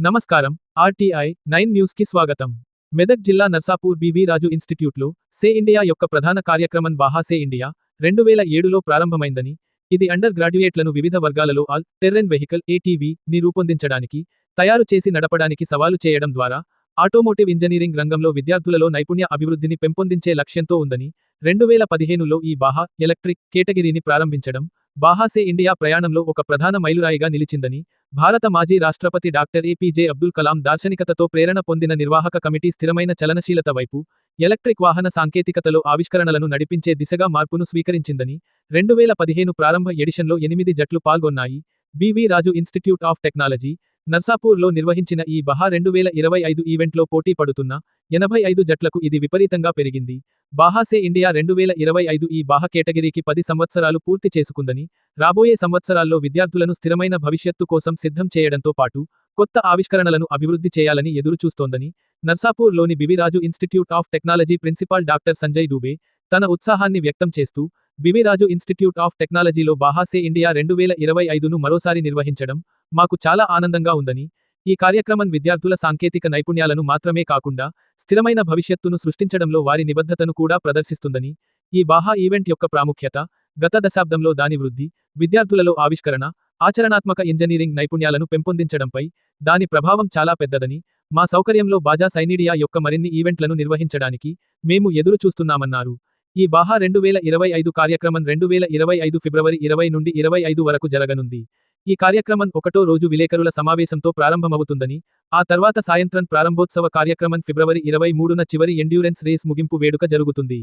నమస్కారం RTI nine న్యూస్కి స్వాగతం. మెదక్ జిల్లా నర్సాపూర్ బివి రాజు ఇన్స్టిట్యూట్లో సే ఇండియా యొక్క ప్రధాన కార్యక్రమం బాహా సే ఇండియా రెండు వేల ఏడులో ప్రారంభమైందని ఇది అండర్ గ్రాడ్యుయేట్లను వివిధ వర్గాలలో ఆల్ టెర్రెన్ వెహికల్ ఏటీవీ ని రూపొందించడానికి తయారు చేసి నడపడానికి సవాలు చేయడం ద్వారా ఆటోమోటివ్ ఇంజనీరింగ్ రంగంలో విద్యార్థులలో నైపుణ్య అభివృద్ధిని పెంపొందించే లక్ష్యంతో ఉందని రెండు వేల పదిహేనులో ఈ బాహా ఎలక్ట్రిక్ కేటగిరీని ప్రారంభించడం బాహాసే ఇండియా ప్రయాణంలో ఒక ప్రధాన మైలురాయిగా నిలిచిందని భారత మాజీ రాష్ట్రపతి డాక్టర్ ఏపీజే అబ్దుల్ కలాం దార్శనికతతో ప్రేరణ పొందిన నిర్వాహక కమిటీ స్థిరమైన చలనశీలత వైపు ఎలక్ట్రిక్ వాహన సాంకేతికతలో ఆవిష్కరణలను నడిపించే దిశగా మార్పును స్వీకరించిందని రెండు వేల పదిహేను ప్రారంభ ఎడిషన్లో ఎనిమిది జట్లు పాల్గొన్నాయి. BV Raju institute of technology నర్సాపూర్లో నిర్వహించిన ఈ బహా రెండు వేల ఇరవై ఐదు ఈవెంట్లో పోటీ పడుతున్న ఎనభై ఐదు జట్లకు ఇది విపరీతంగా పెరిగింది. బాహాసే ఇండియా రెండు వేల ఇరవై ఐదు ఈ బాహ కేటగిరీకి పది సంవత్సరాలు పూర్తి చేసుకుందని రాబోయే సంవత్సరాల్లో విద్యార్థులను స్థిరమైన భవిష్యత్తు కోసం సిద్ధం చేయడంతో పాటు కొత్త ఆవిష్కరణలను అభివృద్ధి చేయాలని ఎదురుచూస్తోందని నర్సాపూర్లోని BV Raju institute of technology principal doctor Sanjay Dubey తన ఉత్సాహాన్ని వ్యక్తం చేస్తూ బివిరాజు ఇన్స్టిట్యూట్ ఆఫ్ టెక్నాలజీలో బాహాసే ఇండియా రెండు వేల ఇరవై ఐదును మరోసారి నిర్వహించడం మాకు చాలా ఆనందంగా ఉందని ఈ కార్యక్రమం విద్యార్థుల సాంకేతిక నైపుణ్యాలను మాత్రమే కాకుండా స్థిరమైన భవిష్యత్తును సృష్టించడంలో వారి నిబద్ధతను కూడా ప్రదర్శిస్తుందని ఈ బాహా ఈవెంట్ యొక్క ప్రాముఖ్యత గత దశాబ్దంలో దాని వృద్ధి విద్యార్థులలో ఆవిష్కరణ ఆచరణాత్మక ఇంజనీరింగ్ నైపుణ్యాలను పెంపొందించడంపై దాని ప్రభావం చాలా పెద్దదని మా సౌకర్యంలో బాజా సైనిడియా యొక్క మరిన్ని ఈవెంట్లను నిర్వహించడానికి మేము ఎదురు చూస్తున్నామన్నారు ఈ బాహా రెండు వేల ఇరవై ఐదు కార్యక్రమం రెండు వేల ఇరవై ఐదు ఫిబ్రవరి ఇరవై నుండి ఇరవై ఐదు వరకు జరగనుంది. ఈ కార్యక్రమం ఒకటో రోజు విలేకరుల సమావేశంతో ప్రారంభమవుతుందని ఆ తర్వాత సాయంత్రం ప్రారంభోత్సవ కార్యక్రమం ఫిబ్రవరి ఇరవై మూడున చివరి ఎండ్యూరెన్స్ రేస్ ముగింపు వేడుక జరుగుతుంది.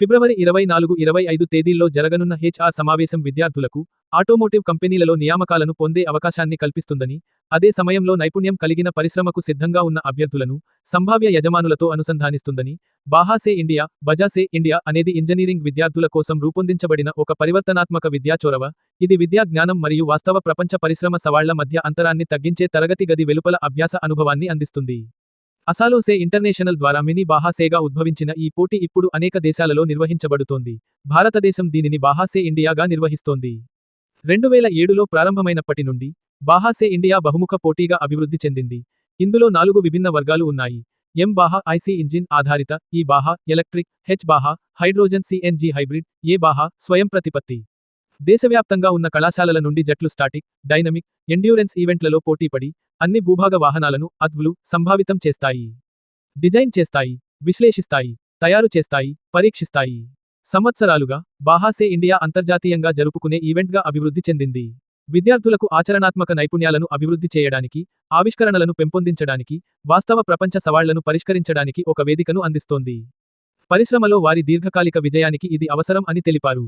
ఫిబ్రవరి ఇరవై నాలుగు ఇరవై ఐదు తేదీల్లో జరగనున్న హెచ్ఆర్ సమావేశం విద్యార్థులకు ఆటోమోటివ్ కంపెనీలలో నియామకాలను పొందే అవకాశాన్ని కల్పిస్తుందని అదే సమయంలో నైపుణ్యం కలిగిన పరిశ్రమకు సిద్ధంగా ఉన్న అభ్యర్థులను సంభావ్య యజమానులతో అనుసంధానిస్తుందని Baja SAE India Baja SAE India అనేది ఇంజనీరింగ్ విద్యార్థుల కోసం రూపొందించబడిన ఒక పరివర్తనాత్మక విద్యాచొరవ. ఇది విద్యా జ్ఞానం మరియు వాస్తవ ప్రపంచ పరిశ్రమ సవాళ్ళ మధ్య అంతరాన్ని తగ్గించే తరగతి గది వెలుపల అభ్యాస అనుభవాన్ని అందిస్తుంది. అసాలోసే ఇంటర్నేషనల్ ద్వారా మినీ బాహాసేగా ఉద్భవించిన ఈ పోటీ ఇప్పుడు అనేక దేశాలలో నిర్వహించబడుతోంది. భారతదేశం దీనిని బాహాసే ఇండియాగా నిర్వహిస్తోంది. రెండు వేల ఏడులో ప్రారంభమైనప్పటి నుండి బాహాసే ఇండియా బహుముఖ పోటీగా అభివృద్ధి చెందింది. ఇందులో నాలుగు విభిన్న వర్గాలు ఉన్నాయి. ఎం బాహా ఐసీ ఇంజిన్ ఆధారిత E Baja electric H Baja hydrogen CNG hybrid A Baja స్వయం ప్రతిపత్తి. దేశవ్యాప్తంగా ఉన్న కళాశాలల నుండి జట్లు స్టాటిక్ డైనమిక్ ఎండ్యూరెన్స్ ఈవెంట్లలో పోటీపడి అన్ని భూభాగ వాహనాలను అద్వులు సంభావితం చేస్తాయి. డిజైన్ చేస్తాయి విశ్లేషిస్తాయి తయారు చేస్తాయి పరీక్షిస్తాయి. సంవత్సరాలుగా బాహాసే ఇండియా అంతర్జాతీయంగా జరుపుకునే ఈవెంట్గా అభివృద్ధి చెందింది. విద్యార్థులకు ఆచరణాత్మక నైపుణ్యాలను అభివృద్ధి చేయడానికి ఆవిష్కరణలను పెంపొందించడానికి వాస్తవ ప్రపంచ సవాళ్ళను పరిష్కరించడానికి ఒక వేదికను అందిస్తోంది. పరిశ్రమలో వారి దీర్ఘకాలిక విజయానికి ఇది అవసరం అని తెలిపారు.